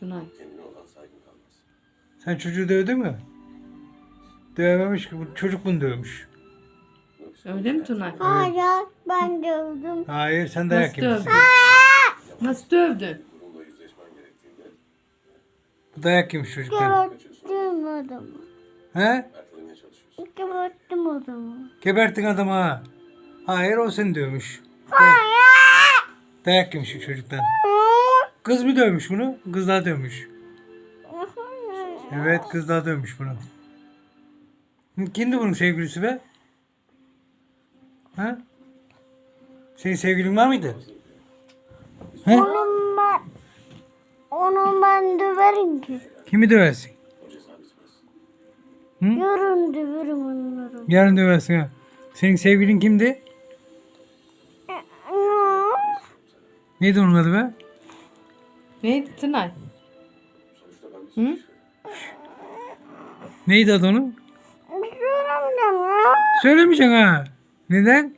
Tunay. Kendine olan saygın kalmaz. Sen çocuğu dövdün mü? Dövememiş ki. Bu çocuk bunu dövmüş. Öyle mi Tunay? Hayır ben dövdüm. Hayır sen dayak Nasıl yemişsin. dövdün? Nasıl dövdün? Bununla yüzleşmen gerektiğinde Bu dayak yemiş çocuktan. Geberttim adamı. He? ertelemeye çalışıyorsun. Adamı. Geberttin adamı ha. Hayır o seni dövmüş. Dayak yemiş çocuktan. Kız mı dövmüş bunu? Kız daha dövmüş. Evet kız daha dövmüş bunu. Hı, Kimdi bunun sevgilisi be? Ha? Senin sevgilin var mıydı? He? Onun ben onu ben döverim ki. Kimi döversin? Yarın döverim onları. Yarın döversin ha. Senin sevgilin kimdi? Neydi onun adı be? Neydi Tunay? Hı? Neydi adı onun? Söylemeyeceğim ya. Söylemeyeceksin ha. Neden?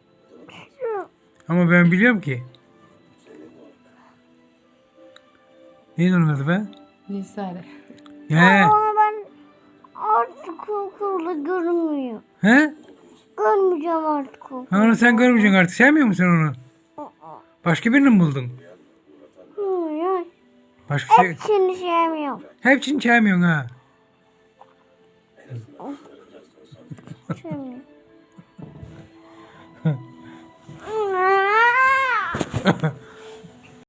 Ama ben biliyorum ki. Neydi onun adı be? Nisare. He. Ama ben artık okulda görmüyor. He? Görmeyeceğim artık okulu. Ha, onu sen görmeyeceksin artık. Sevmiyor musun onu? Başka birini mi buldun? Başka şey... Hepsini sevmiyorum. Hepsini sevmiyorsun ha. Sevmiyorum.